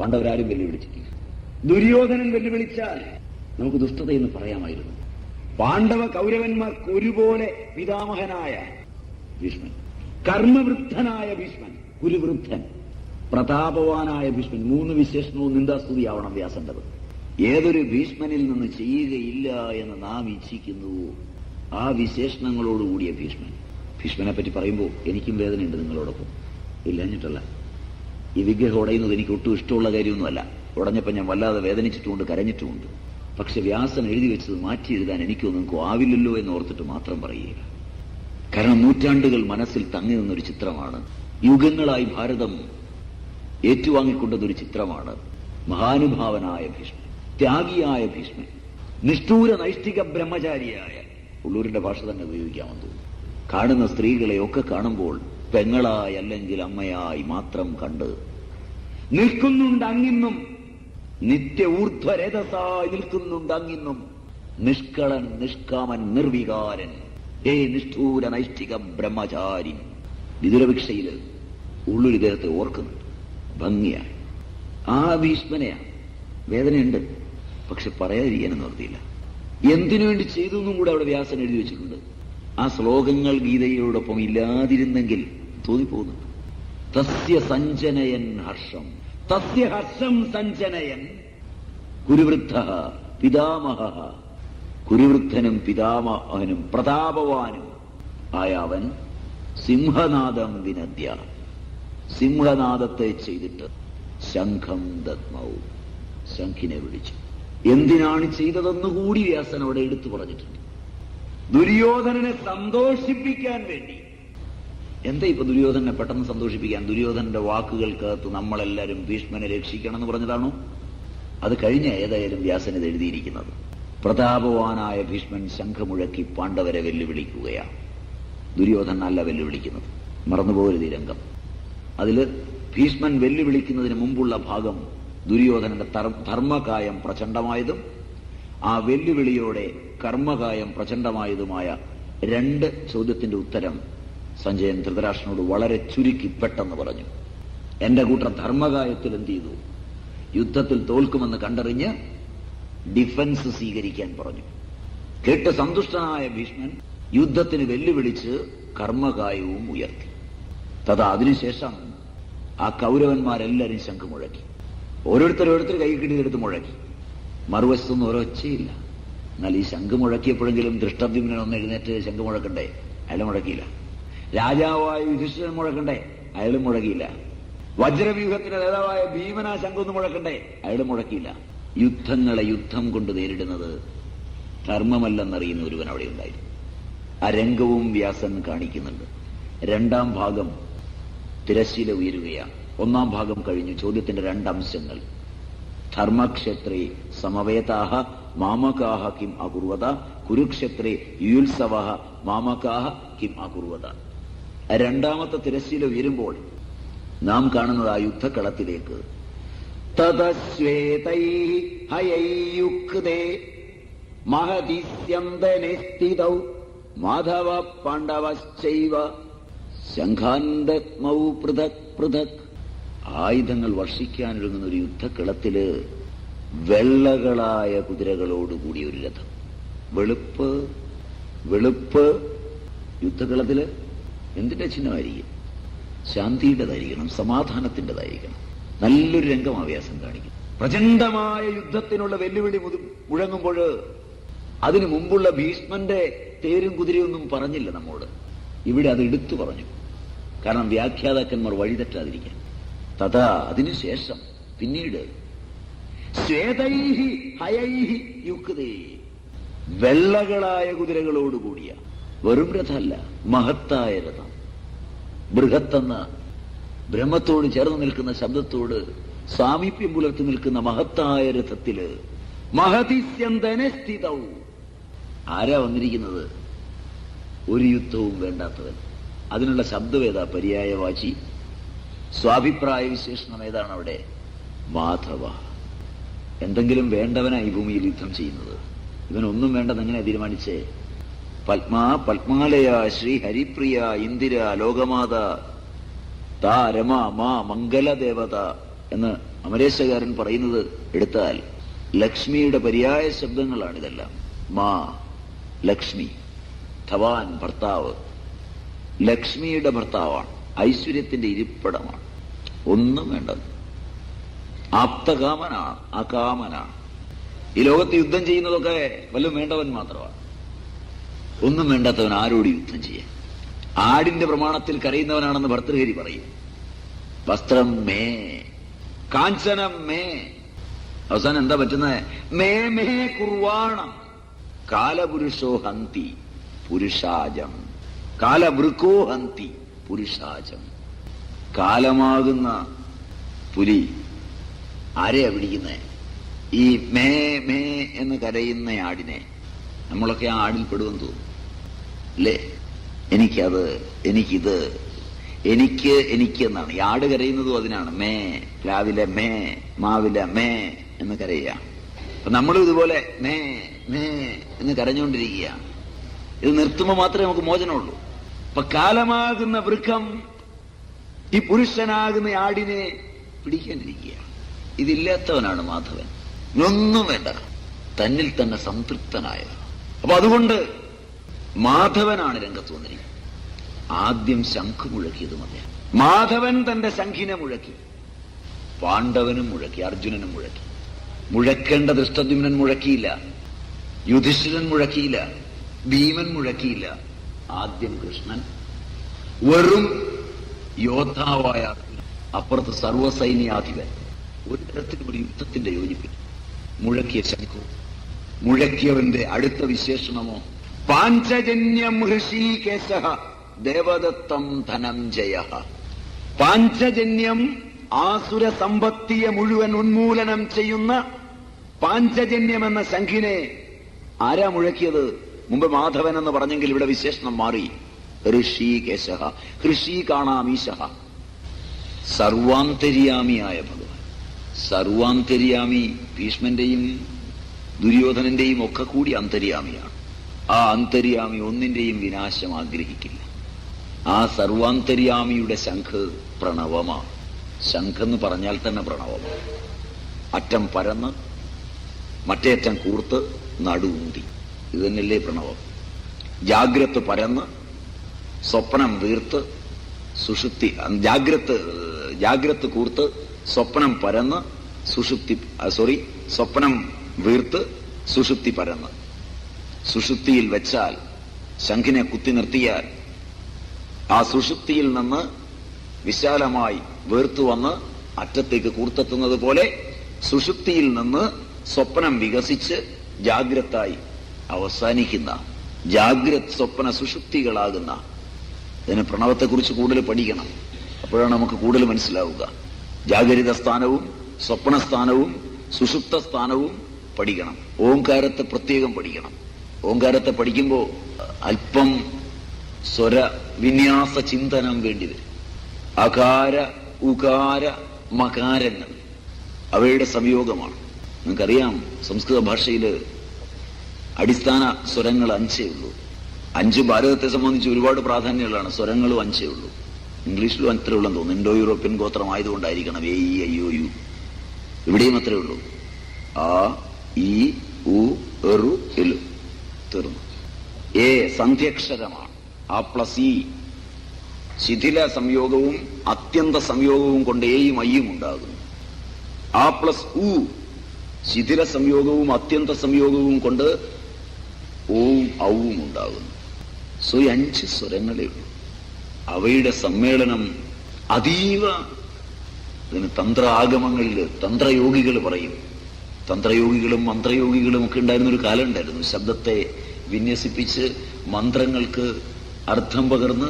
പാണ്ഡവരാരും വെല്ലുവിളിച്ചിട്ടില്ല. ദുര്യോധനൻ വെല്ലുവിളിച്ചാൽ നമുക്ക് ദുഷ്ടതയെന്ന് പറയാമായിരുന്നു. പാണ്ഡവ കൗരവന്മാർക്ക് ഒരുപോലെ പിതാമഹനായ ഭീഷ്മൻ കർമ്മവൃദ്ധനായ ഭീഷ്മൻ ഗുരുവൃദ്ധൻ പ്രതാപവാനായ ഭീഷ്മൻ മൂന്ന് വിശേഷണവും നിന്ദാസ്തുതിയാവണം വ്യാസന്റത്. ഏതൊരു ഭീഷ്മനിൽ നിന്ന് ചെയ്യുകയില്ല എന്ന് നാം ഇച്ഛിക്കുന്നുവോ ആ വിശേഷണങ്ങളോടുകൂടിയ ഭീഷ്മൻ. ഭീഷ്മനെ പറ്റി പറയുമ്പോൾ എനിക്കും വേദനയുണ്ട് നിങ്ങളോടൊപ്പം. ഇല്ലഞ്ഞിട്ടല്ല. ഈ വിഗ്രഹം ഉടയുന്നത് എനിക്ക് ഒട്ടും ഇഷ്ടമുള്ള കാര്യമൊന്നുമല്ല. ഉടഞ്ഞപ്പോൾ ഞാൻ വല്ലാതെ വേദനിച്ചിട്ടുമുണ്ട് കരഞ്ഞിട്ടുമുണ്ട്. പക്ഷെ വ്യാസൻ എഴുതി വെച്ചത് മാറ്റി എഴുതാൻ എനിക്കൊന്നും നിങ്ങൾക്ക് ആവില്ലല്ലോ എന്ന് ഓർത്തിട്ട് മാത്രം പറയുക കാരണം നൂറ്റാണ്ടുകൾ മനസ്സിൽ തങ്ങി നിന്നൊരു ചിത്രമാണ്. യുഗങ്ങളായി ഭാരതം ഏറ്റുവാങ്ങിക്കൊണ്ടതൊരു ചിത്രമാണ്. മഹാനുഭാവനായ ഭീഷ്മൻ ത്യാഗിയായ ഭീഷ്മൻ നിഷ്ഠൂര നൈഷ്ഠിക ബ്രഹ്മചാരിയായ. ഉള്ളൂരിന്റെ ഭാഷ തന്നെ ഉപയോഗിക്കാമെന്ന് തോന്നുന്നു. കാണുന്ന സ്ത്രീകളെയൊക്കെ കാണുമ്പോൾ പെങ്ങളായി അല്ലെങ്കിൽ അമ്മയായി മാത്രം കണ്ട് നിൽക്കുന്നുണ്ട് അങ്ങിന്നും നിത്യ ഊർധ്വരേതസായി നിൽക്കുന്നുണ്ട് അങ്ങിന്നും നിഷ്കളൻ നിഷ്കാമൻ നിർവികാരൻ ഏ നിഷ്ഠൂര നൈഷ്ഠിക ബ്രഹ്മചാരി വിദുരഭിക്ഷയിൽ ഉള്ളൂർ ഇദ്ദേഹത്തെ ഓർക്കുന്നുണ്ട് ഭംഗിയായി. ആ ഭീഷ്മനെയാണ് വേദനയുണ്ട്. പക്ഷെ പറയാതിരിക്കാനും നിർത്തിയില്ല. എന്തിനു വേണ്ടി ചെയ്തു എന്നും കൂടെ അവിടെ വ്യാസൻ എഴുതി വെച്ചിട്ടുണ്ട്. ആ ശ്ലോകങ്ങൾ ഗീതയോടൊപ്പം ഇല്ലാതിരുന്നെങ്കിൽ തോന്നിപ്പോകുന്നുണ്ട് തസ്യ സഞ്ജനയൻ ഹർഷം. തസ്യ ഹർഷം സഞ്ജനയൻ. കുരുവൃദ്ധ പിതാമഹ. കുരുവൃദ്ധനും പിതാമഹനും പ്രതാപവാനും ആയ അവൻ സിംഹനാദം വിനദ്യ സിംഹനാദത്തെ ചെയ്തിട്ട് ശംഖം ദത്മവും ശംഖിനെ വിളിച്ചു. എന്തിനാണ് ചെയ്തതെന്ന് കൂടി വ്യാസൻ അവിടെ എടുത്തു പറഞ്ഞിട്ടുണ്ട്. ദുര്യോധനനെ സന്തോഷിപ്പിക്കാൻ വേണ്ടി എന്താ ഇപ്പൊ ദുര്യോധനെ പെട്ടെന്ന് സന്തോഷിപ്പിക്കാൻ? ദുര്യോധനന്റെ വാക്കുകൾക്കകത്ത് നമ്മളെല്ലാവരും ഭീഷ്മനെ രക്ഷിക്കണം എന്ന് പറഞ്ഞതാണോ? അത് കഴിഞ്ഞ ഏതായാലും വ്യാസൻ ഇത് എഴുതിയിരിക്കുന്നത്. പ്രതാപവാനായ ഭീഷ്മൻ ശംഖമുഴക്കി പാണ്ഡവരെ വെല്ലുവിളിക്കുകയാണ്. ദുര്യോധനൻ അല്ല വെല്ലുവിളിക്കുന്നത്. മറന്നുപോകരുത് ഈ രംഗം. അതിൽ ഭീഷ്മൻ വെല്ലുവിളിക്കുന്നതിന് മുമ്പുള്ള ഭാഗം ദുര്യോധനന്റെ ധർമ്മകായം പ്രചണ്ഡമായതും ആ വെല്ലുവിളിയോടെ കർമ്മകായം പ്രചണ്ഡമായതുമായ രണ്ട് ചോദ്യത്തിന്റെ ഉത്തരം സഞ്ജയൻ ധൃതരാഷ്ട്രനോട് വളരെ ചുരുക്കി പെട്ടെന്ന് പറഞ്ഞു. എന്റെ കൂട്ടർ ധർമ്മകായത്തിൽ എന്ത് ചെയ്തു? യുദ്ധത്തിൽ തോൽക്കുമെന്ന് കണ്ടറിഞ്ഞ് ഡിഫൻസ് സ്വീകരിക്കാൻ പറഞ്ഞു. കേട്ട് സന്തുഷ്ടനായ ഭീഷ്മൻ യുദ്ധത്തിന് വെല്ലുവിളിച്ച് കർമ്മകായവും ഉയർത്തി. തഥാ അതിനുശേഷം ആ കൗരവന്മാരെല്ലാരും ശംഖ് മുഴക്കി. ഓരോരുത്തർ ഓരോരുത്തർ കൈ കിട്ടിയെടുത്ത് മുഴക്കി. മറുവശത്തൊന്നും ഒരൊച്ചയില്ല എന്നാൽ ഈ ശംഖ് മുഴക്കിയപ്പോഴെങ്കിലും ദൃഷ്ടദ്യുമ്നൊന്ന് എഴുന്നേറ്റ് ശംഖ് മുഴക്കണ്ടേ? അയാൾ മുഴക്കിയില്ല. രാജാവായ യുധിഷ്ഠിരൻ മുഴക്കണ്ടേ? അയാളും മുഴക്കിയില്ല. വജ്രവ്യൂഹത്തിന്റെ നേതാവായ ഭീമന ശംഖൊന്ന് മുഴക്കണ്ടേ? അയാൾ മുഴക്കിയില്ല. യുദ്ധങ്ങളെ യുദ്ധം കൊണ്ട് നേരിടുന്നത് ധർമ്മമല്ലെന്നറിയുന്ന ഒരുവൻ അവിടെ ഉണ്ടായിരുന്നു. ആ രംഗവും വ്യാസൻ കാണിക്കുന്നുണ്ട്. രണ്ടാം ഭാഗം തിരശ്ശീല ഉയരുകയാണ്. ഒന്നാം ഭാഗം കഴിഞ്ഞു. ചോദ്യത്തിന്റെ രണ്ടംശങ്ങൾ. ധർമ്മക്ഷേത്രേ സമവേതാഹ മാമകാഹ കിം അകുർവത. കുരുക്ഷേത്രേ യുത്സവ മാമകാഹ കിം അകുർവത. രണ്ടാമത്തെ തിരശ്ശീല ഉയരുമ്പോൾ നാം കാണുന്നത് ആ യുദ്ധക്കളത്തിലേക്ക്. തതശ്വേതൈ മാധവ പാണ്ഡവശ്ചൈവ പൃഥക് പൃഥക്. ആയുധങ്ങൾ വർഷിക്കാനൊരുങ്ങുന്ന ഒരു യുദ്ധക്കളത്തിൽ വെള്ളകളായ കുതിരകളോടുകൂടിയ ഒരു രഥം. വെളുപ്പ് വെളുപ്പ് യുദ്ധക്കളത്തിൽ എന്തിന്റെ ചിഹ്നമായിരിക്കും? ശാന്തിയുടേതായിരിക്കണം സമാധാനത്തിന്റെതായിരിക്കണം നല്ലൊരു രംഗം വ്യാസം കാണിക്കും. പ്രചണ്ഡമായ യുദ്ധത്തിനുള്ള വെല്ലുവിളി മുഴങ്ങുമ്പോൾ അതിനു മുമ്പുള്ള ഭീഷ്മന്റെ തേരും കുതിരയൊന്നും പറഞ്ഞില്ല നമ്മോട്. ഇവിടെ അത് എടുത്തു പറഞ്ഞു. കാരണം വ്യാഖ്യാതാക്കന്മാർ വഴിതെറ്റാതിരിക്കാൻ തഥാ അതിനുശേഷം പിന്നീട് ശ്വേതൈഹി ഹയൈഹി യുക്തേ. വെള്ളകളായ കുതിരകളോടുകൂടിയ വെറും രഥമല്ല മഹത്തായ രഥം. ബൃഹത്തെന്ന ബ്രഹ്മത്തോട് ചേർന്ന് നിൽക്കുന്ന ശബ്ദത്തോട് സാമീപ്യം പുലർത്തി നിൽക്കുന്ന മഹത്തായ രഥത്തിൽ മഹതിസ്യന്തനെ സ്ഥിതവും ആരാ വന്നിരിക്കുന്നത്? ഒരു യുദ്ധവും വേണ്ടാത്തവൻ. അതിനുള്ള ശബ്ദവേദ പര്യായവാചി. സ്വാഭിപ്രായ വിശേഷണം ഏതാണ് അവിടെ? മാധവ. എന്തെങ്കിലും വേണ്ടവനായി ഭൂമിയിൽ യുദ്ധം ചെയ്യുന്നത്. ഇവനൊന്നും വേണ്ടെന്ന് എങ്ങനെ തീരുമാനിച്ചേ? പത്മാ പത്മാലയ ശ്രീ ഹരിപ്രിയ ഇന്ദിര ലോകമാത. താ രമ മാ മംഗലദേവത എന്ന് അമരേശകാരൻ പറയുന്നത് എടുത്താൽ ലക്ഷ്മിയുടെ പര്യായ ശബ്ദങ്ങളാണിതെല്ലാം. മാ ലക്ഷ്മി ധവാൻ ഭർത്താവ്. ലക്ഷ്മിയുടെ ഭർത്താവാണ് ഐശ്വര്യത്തിന്റെ ഇരിപ്പിടമാണ്. ഒന്നും വേണ്ടത്. ആപ്തകാമനാണ് അകാമനാണ് ഈ ലോകത്ത് യുദ്ധം ചെയ്യുന്നതൊക്കെ വല്ലതും വേണ്ടവൻ മാത്രമാണ്. ഒന്നും വേണ്ടാത്തവൻ ആരോട് യുദ്ധം ചെയ്യാൻ? ആടിന്റെ പ്രമാണത്തിൽ കരയുന്നവനാണെന്ന് ഭർത്തൃഹരി പറയും. വസ്ത്രം മേ കാഞ്ചനം മേ. അവസാനം എന്താ പറ്റുന്നത് മേ മേ കുർവാണം. കാലപുരുഷോ ഹന്തി പുരുഷാജം. കാലവൃക്കോ ഹന്തി പുരുഷാജം. കാലമാകുന്ന പുലി ആരെയാ പിടിക്കുന്നത് ഈ മേ മേ എന്ന് കരയുന്ന ആടിനെ. നമ്മളൊക്കെ ആ ആടിൽ പെടുമെന്ന് തോന്നുന്നു. അല്ലേ എനിക്കത് എനിക്കിത് എനിക്ക് എനിക്ക് എന്നാണ് യാട് കരയുന്നതും അതിനാണ്. മേ രാവിലെ മേ മാവിലെ മേ എന്ന് കരയുക. അപ്പൊ നമ്മളും ഇതുപോലെ മേ മേ എന്ന് കരഞ്ഞുകൊണ്ടിരിക്കുക. ഇത് നിർത്തുമ്പോൾ മാത്രമേ നമുക്ക് മോചനമുള്ളൂ. അപ്പൊ കാലമാകുന്ന വൃക്കം ഈ പുരുഷനാകുന്ന ആടിനെ പിടിക്കാനിരിക്കുക. ഇതില്ലാത്തവനാണ് മാധവൻ. ഒന്നും വേണ്ട. തന്നിൽ തന്നെ സംതൃപ്തനായത് അപ്പൊ അതുകൊണ്ട് മാധവനാണ് രംഗത്ത് വന്നിരിക്കുന്നത് ആദ്യം ശംഖ് മുഴക്കിയത് അദ്ദേഹം. മാധവൻ തന്റെ ശംഖിനെ മുഴക്കി. പാണ്ഡവനും മുഴക്കി അർജുനനും മുഴക്കി. മുഴക്കേണ്ട ദൃഷ്ടദ്യുമ്നൻ മുഴക്കിയില്ല. യുധിഷ്ഠിരൻ മുഴക്കിയില്ല. ഭീമൻ മുഴക്കിയില്ല. ആദ്യം കൃഷ്ണൻ വെറും യോദ്ധാവായ. അപ്പുറത്ത് സർവസൈന്യാധിപൻ ഒരു തരത്തിലും ഒരു യുദ്ധത്തിന്റെ യോജിപ്പിൽ മുഴക്കിയ ശംഖു മുഴക്കിയവന്റെ അടുത്ത വിശേഷണമോ? പാഞ്ചജന്യം ഋഷീകേശ ദേവദത്തം ധനഞ്ജയ പാഞ്ചജന്യം ആസുര സമ്പത്തിയെ മുഴുവൻ ഉന്മൂലനം ചെയ്യുന്ന പാഞ്ചജന്യം എന്ന ശംഖിനെ ആരാ മുഴക്കിയത്? മുമ്പ് മാധവൻ എന്ന് പറഞ്ഞെങ്കിൽ ഇവിടെ വിശേഷണം മാറി. ഋഷീകേശ. ഋഷി കാണാമീശ. സർവാന്തര്യാമിയായ ഭഗവാൻ. സർവാന്തര്യാമി ഭീഷ്മന്റെയും ദുര്യോധനന്റെയും ഒക്കെ കൂടി അന്തര്യാമിയാണ്. ആ അന്തര്യാമി ഒന്നിന്റെയും വിനാശം ആഗ്രഹിക്കില്ല. ആ സർവാന്തര്യാമിയുടെ ശംഖ് പ്രണവമാണ് എന്ന് പറഞ്ഞാൽ തന്നെ പ്രണവമാണ് അറ്റം പരന്ന് മറ്റേ അറ്റം കൂർത്ത് നടുവുന്തി ഇത് തന്നെയല്ലേ പ്രണവം. ജാഗ്രത് പരന്ന് സ്വപ്നം വീർത്ത് സുഷുപ്തി ജാഗ്രത് ജാഗ്രത് കൂർത്ത് സ്വപ്നം പരന്ന് സുഷുപ്തി സോറി സ്വപ്നം വീർത്ത് സുഷുപ്തി പരന്ന്. സുഷുപ്തിയിൽ വെച്ചാൽ ശംഖിനെ കുത്തി നിർത്തിയാൽ ആ സുഷുപ്തിയിൽ നിന്ന് വിശാലമായി വേർത്തു വന്ന് അറ്റത്തേക്ക് കൂർത്തെത്തുന്നത് പോലെ സുഷുപ്തിയിൽ നിന്ന് സ്വപ്നം വികസിച്ച് ജാഗ്രതായി അവസാനിക്കുന്ന ജാഗ്രത് സ്വപ്ന സുഷുപ്തികളാകുന്ന ഇതിന് പ്രണവത്തെക്കുറിച്ച് കൂടുതൽ പഠിക്കണം. അപ്പോഴാണ് നമുക്ക് കൂടുതൽ മനസ്സിലാവുക. ജാഗരിത സ്ഥാനവും സ്വപ്ന സ്ഥാനവും സുഷുപ്ത സ്ഥാനവും പഠിക്കണം. ഓംകാരത്തെ പ്രത്യേകം പഠിക്കണം. ഓംകാരത്തെ പഠിക്കുമ്പോൾ അല്പം സ്വര വിന്യാസ ചിന്തനം വേണ്ടി വരും. അകാര ഉകാര മകാരങ്ങൾ അവയുടെ സംയോഗമാണ്. നിങ്ങൾക്കറിയാം സംസ്കൃത ഭാഷയിൽ അടിസ്ഥാന സ്വരങ്ങൾ അഞ്ചേ ഉള്ളൂ. അഞ്ച് ഭാരതത്തെ സംബന്ധിച്ച് ഒരുപാട് പ്രാധാന്യമുള്ളതാണ്. സ്വരങ്ങളും അഞ്ചേ ഉള്ളൂ. ഇംഗ്ലീഷിലും അത്രേ ഉള്ളെന്ന് തോന്നുന്നു. ഇൻഡോ യൂറോപ്യൻ ഗോത്രം ആയതുകൊണ്ടായിരിക്കണം A E I O U. ഇവിടെയും അത്രേ ഉള്ളൂ. ആ ഇ ഉ എറു എലു. തീർന്നു. എ സന്ധ്യക്ഷരമാണ്. ആ പ്ലസ് ഇ ശിഥില സംയോഗവും അത്യന്ത സംയോഗവും കൊണ്ട് എയും ഐയും ഉണ്ടാകുന്നു. ആ പ്ലസ് ഉ ശിഥില സംയോഗവും അത്യന്ത സംയോഗവും കൊണ്ട് ഓവും ഔവും ഉണ്ടാകുന്നു. സോ ഈ അഞ്ച് സ്വരങ്ങളേ ഉള്ളൂ. അവയുടെ സമ്മേളനം അതീവ ഇതിന് തന്ത്ര ആഗമങ്ങളിൽ തന്ത്രയോഗികൾ പറയും. തന്ത്രയോഗികളും മന്ത്രയോഗികളും ഒക്കെ ഉണ്ടായിരുന്ന ഒരു കാലം ഉണ്ടായിരുന്നു ശബ്ദത്തെ വിന്യസിപ്പിച്ച് മന്ത്രങ്ങൾക്ക് അർത്ഥം പകർന്ന്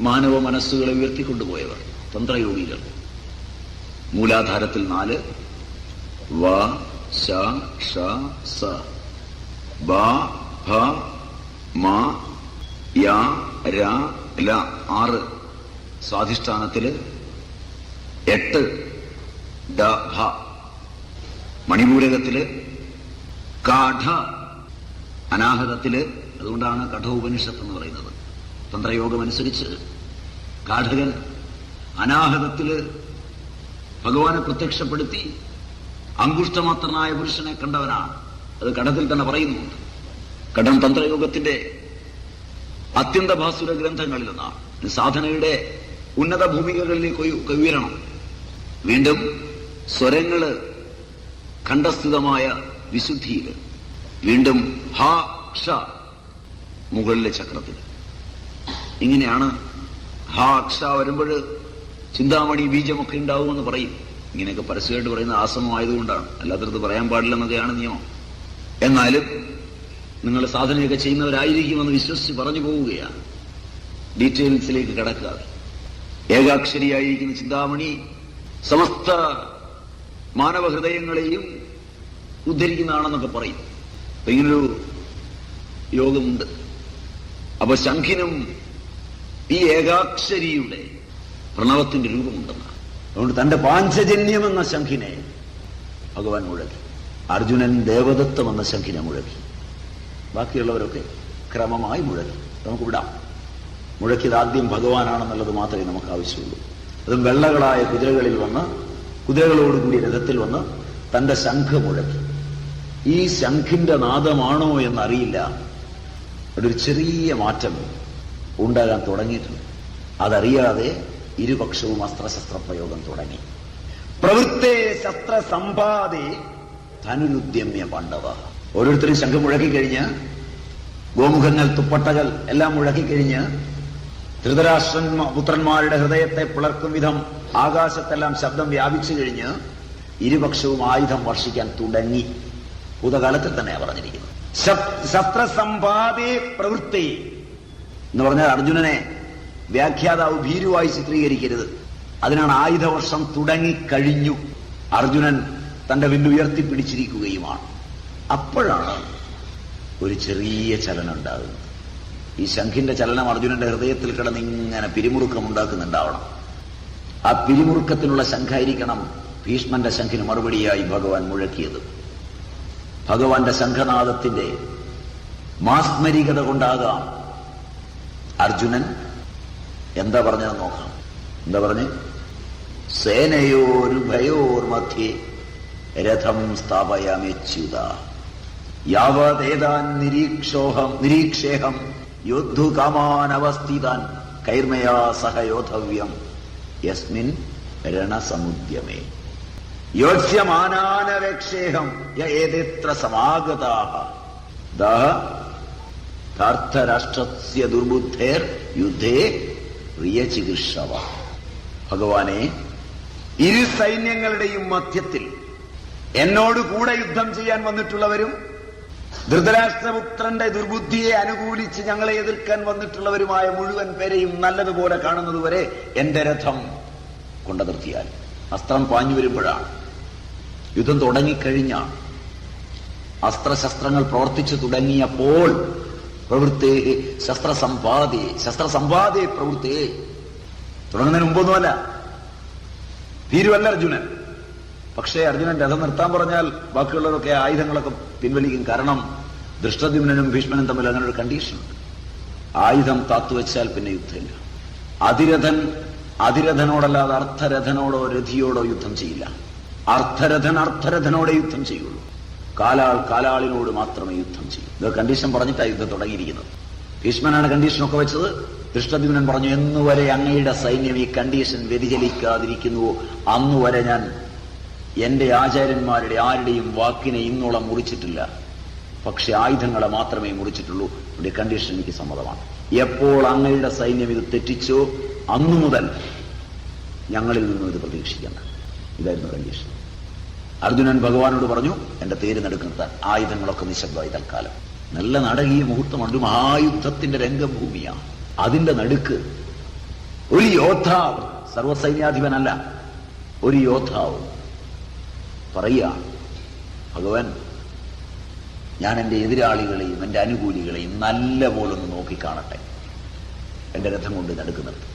മാനവ മനസ്സുകളെ ഉയർത്തിക്കൊണ്ടുപോയവർ തന്ത്രയോഗികൾ. മൂലാധാരത്തിൽ നാല് വ ശ ഷ സ. ബ ഭ മ യ ര ല. ആറ് സ്വാധിഷ്ഠാനത്തിൽ. എട്ട് ഡ ഭ. മണിപൂരകത്തിൽ കാഠ അനാഹതത്തിൽ അതുകൊണ്ടാണ് കഠ ഉപനിഷത്ത് എന്ന് പറയുന്നത്. തന്ത്രയോഗമനുസരിച്ച് കാഠകൻ അനാഹതത്തിൽ ഭഗവാനെ പ്രത്യക്ഷപ്പെടുത്തി അങ്കുഷ്ടമാത്രനായ പുരുഷനെ കണ്ടവനാണ്. അത് കടത്തിൽ തന്നെ പറയുന്നുണ്ട് കടം തന്ത്രയോഗത്തിന്റെ അത്യന്ത ഭാസുര ഗ്രന്ഥങ്ങളിൽ നിന്നാണ് സാധനയുടെ ഉന്നത ഭൂമികകളിലേക്ക് ഉയ- ഉയരണം. വീണ്ടും സ്വരങ്ങൾ കണ്ഠസ്ഥിതമായ വിശുദ്ധിയിൽ വീണ്ടും ഹ ക്ഷ മുകളിലെ ചക്രത്തിൽ. ഇങ്ങനെയാണ് ഹ അക്ഷ വരുമ്പോൾ ചിന്താമണി ബീജമൊക്കെ ഉണ്ടാവുമെന്ന് പറയും. ഇങ്ങനെയൊക്കെ പരസ്യമായിട്ട് പറയുന്ന ആസമമായതുകൊണ്ടാണ്. അല്ലാത്തടത്ത് പറയാൻ പാടില്ലെന്നൊക്കെയാണ് നിയമം. എന്നാലും നിങ്ങൾ സാധനയൊക്കെ ചെയ്യുന്നവരായിരിക്കുമെന്ന് വിശ്വസിച്ച് പറഞ്ഞു പോവുകയാണ്. ഡീറ്റെയിൽസിലേക്ക് കടക്കാതെ. ഏകാക്ഷരിയായിരിക്കുന്ന ചിന്താമണി സമസ്ത മാനവ ഹൃദയങ്ങളെയും ഉദ്ധരിക്കുന്നതാണെന്നൊക്കെ പറയും. അപ്പൊ ഇങ്ങനൊരു യോഗമുണ്ട്. അപ്പൊ ശംഖിനും ഈ ഏകാക്ഷരിയുടെ പ്രണവത്തിന്റെ രൂപമുണ്ടെന്നാണ്. അതുകൊണ്ട് തന്റെ പാഞ്ചജന്യം എന്ന ശംഖിനെ ഭഗവാൻ മുഴക്കി. അർജുനൻ ദേവദത്തം എന്ന ശംഖിനെ മുഴക്കി. ബാക്കിയുള്ളവരൊക്കെ ക്രമമായി മുഴക്കി. നമുക്ക് വിടാം. മുഴക്കിയത് ആദ്യം ഭഗവാനാണെന്നുള്ളത് മാത്രമേ നമുക്ക് ആവശ്യമുള്ളൂ. അതും വെള്ളകളായ കുതിരകളിൽ വന്ന് കുതിരകളോടുകൂടി രഥത്തിൽ വന്ന് തന്റെ ശംഖ് മുഴക്കി. ഈ ശംഖിന്റെ നാദമാണോ എന്നറിയില്ല. ഒരു ചെറിയ മാറ്റം ഉണ്ടാകാൻ തുടങ്ങിയിട്ടുണ്ട്. അതറിയാതെ ഇരുപക്ഷവും അസ്ത്രശസ്ത്ര പ്രയോഗം തുടങ്ങി. പ്രവൃത്തെ ശസ്ത്ര സമ്പാദേ ധനുരുദ്യമ്യ പാണ്ഡവ. ഓരോരുത്തരും ശംഖ് മുഴക്കിക്കഴിഞ്ഞ് ഗോമുഖങ്ങൾ തുപ്പട്ടകൾ എല്ലാം മുഴക്കിക്കഴിഞ്ഞ് ധൃതരാഷ്ട്രൻ പുത്രന്മാരുടെ ഹൃദയത്തെ പിളർക്കും വിധം ആകാശത്തെല്ലാം ശബ്ദം വ്യാപിച്ചു കഴിഞ്ഞ് ഇരുപക്ഷവും ആയുധം വർഷിക്കാൻ തുടങ്ങി. ഭൂതകാലത്തിൽ തന്നെ പറഞ്ഞിരിക്കുന്നത് ശസ്ത്രസമ്പാദേ പ്രവൃത്തി എന്ന് പറഞ്ഞാൽ അർജുനനെ വ്യാഖ്യാതാവ് ഭീരുവായി ചിത്രീകരിക്കരുത്. അതിനാണ് ആയുധവർഷം തുടങ്ങിക്കഴിഞ്ഞു. അർജുനൻ തന്റെ വില്ലുയർത്തിപ്പിടിച്ചിരിക്കുകയുമാണ് അപ്പോഴാണ് ഒരു ചെറിയ ചലനം ഉണ്ടാകുന്നത്. ഈ ശംഖിന്റെ ചലനം അർജുനന്റെ ഹൃദയത്തിൽ കിടന്ന് ഇങ്ങനെ പിരിമുറുക്കം ഉണ്ടാക്കുന്നുണ്ടാവണം. ആ പിരിമുറുക്കത്തിനുള്ള ശംഖായിരിക്കണം ഭീഷ്മന്റെ ശംഖിന് മറുപടിയായി ഭഗവാൻ മുഴക്കിയത്. ഭഗവാന്റെ ശംഖനാഥത്തിന്റെ മാസ്മരികത കൊണ്ടാകാം. അർജുനൻ എന്താ പറഞ്ഞതെന്ന് നോക്കാം. എന്താ പറഞ്ഞ്? സേനയോരു ഭയോർ മധ്യേ രഥം സ്ഥാപയാമേച്ചുത യാവതേതാൻ നിരീക്ഷോഹം നിരീക്ഷേഹം യോദ്ധുകാമാനവസ്ഥിതാൻ കൈർമയാ സഹയോധവ്യം. യസ്മിൻ രണസമുദ്യമേ. യോജ്യമാനാനവേക്ഷേഹം യേതെത്ര സമാഗതാഹ. ദാഹ ദുർബുദ്ധേർ യുദ്ധേ പ്രിയചികിത്സവ. ഭഗവാനെ ഇരു സൈന്യങ്ങളുടെയും മധ്യത്തിൽ എന്നോട് കൂടെ യുദ്ധം ചെയ്യാൻ വന്നിട്ടുള്ളവരും ധൃതരാഷ്ട്രപുത്രന്റെ ദുർബുദ്ധിയെ അനുകൂലിച്ച് ഞങ്ങളെ എതിർക്കാൻ വന്നിട്ടുള്ളവരുമായ മുഴുവൻ പേരെയും നല്ലതുപോലെ കാണുന്നതുവരെ എന്റെ രഥം കൊണ്ട നിർത്തിയാൽ അസ്ത്രം പാഞ്ഞു വരുമ്പോഴാണ്. യുദ്ധം തുടങ്ങിക്കഴിഞ്ഞാണ്. അസ്ത്രശസ്ത്രങ്ങൾ പ്രവർത്തിച്ചു തുടങ്ങിയപ്പോൾ പ്രവൃത്തേ ശസ്ത്രസമ്പാദേ ശസ്ത്രസമ്പാദേ പ്രവൃത്തേ തുടങ്ങുന്നതിന് മുമ്പൊന്നുമല്ല. ഭീരുവല്ല അർജുനൻ പക്ഷേ അർജുനൻ രഥം നിർത്താൻ പറഞ്ഞാൽ ബാക്കിയുള്ളവരൊക്കെ ആയുധങ്ങളൊക്കെ പിൻവലിക്കും. കാരണം ദൃഷ്ടദ്യുമ്നും ഭീഷ്മനും തമ്മിൽ അങ്ങനെ ഒരു കണ്ടീഷനുണ്ട് ആയുധം താത്തുവെച്ചാൽ പിന്നെ യുദ്ധമില്ല. അതിരഥൻ അതിരഥനോടല്ലാതെ അർത്ഥരഥനോടോ രഥിയോടോ യുദ്ധം ചെയ്യില്ല. അർത്ഥരഥൻ അർത്ഥരഥനോടെ യുദ്ധം ചെയ്യുള്ളൂ. കാലാൾ കാലാളിനോട് മാത്രമേ യുദ്ധം ചെയ്യൂ. ഇത് കണ്ടീഷൻ പറഞ്ഞിട്ടാണ് യുദ്ധം തുടങ്ങിയിരിക്കുന്നത്. ഭീഷ്മനാണ് കണ്ടീഷനൊക്കെ വെച്ചത്. ദൃഷ്ടദ്യുമ്നൻ പറഞ്ഞു എന്നുവരെ അങ്ങയുടെ സൈന്യം ഈ കണ്ടീഷൻ വ്യതിചലിക്കാതിരിക്കുന്നുവോ? അന്നുവരെ ഞാൻ എന്റെ ആചാര്യന്മാരുടെ ആരുടെയും വാക്കിനെ ഇന്നോളം മുറിച്ചിട്ടില്ല. പക്ഷെ ആയുധങ്ങളെ മാത്രമേ മുറിച്ചിട്ടുള്ളൂ. ഇവിടെ കണ്ടീഷൻ എനിക്ക് സമ്മതമാണ്. എപ്പോൾ അങ്ങയുടെ സൈന്യം ഇത് തെറ്റിച്ചോ അന്നു മുതൽ ഞങ്ങളിൽ നിന്നും ഇത് പ്രതീക്ഷിക്കേണ്ട. ഇതായിരുന്നു കണ്ടീഷൻ അർജുനൻ ഭഗവാനോട് പറഞ്ഞു എന്റെ തേര് നടുക്ക് ആയുധങ്ങളൊക്കെ നിശബ്ദമായി തൽക്കാലം. നല്ല നാടകീയ മുഹൂർത്തമാണ്. ഒരു മഹായുദ്ധത്തിന്റെ രംഗഭൂമിയാണ്. അതിന്റെ നടുക്ക് ഒരു യോദ്ധാവ് സർവസൈന്യാധിപനല്ല ഒരു യോദ്ധാവ് പറയുക ഭഗവൻ ഞാൻ എന്റെ എതിരാളികളെയും എന്റെ അനുകൂലികളെയും നല്ല പോലൊന്ന് നോക്കിക്കാണട്ടെ. എന്റെ രഥം കൊണ്ട് നടുക്ക് നിർത്തും.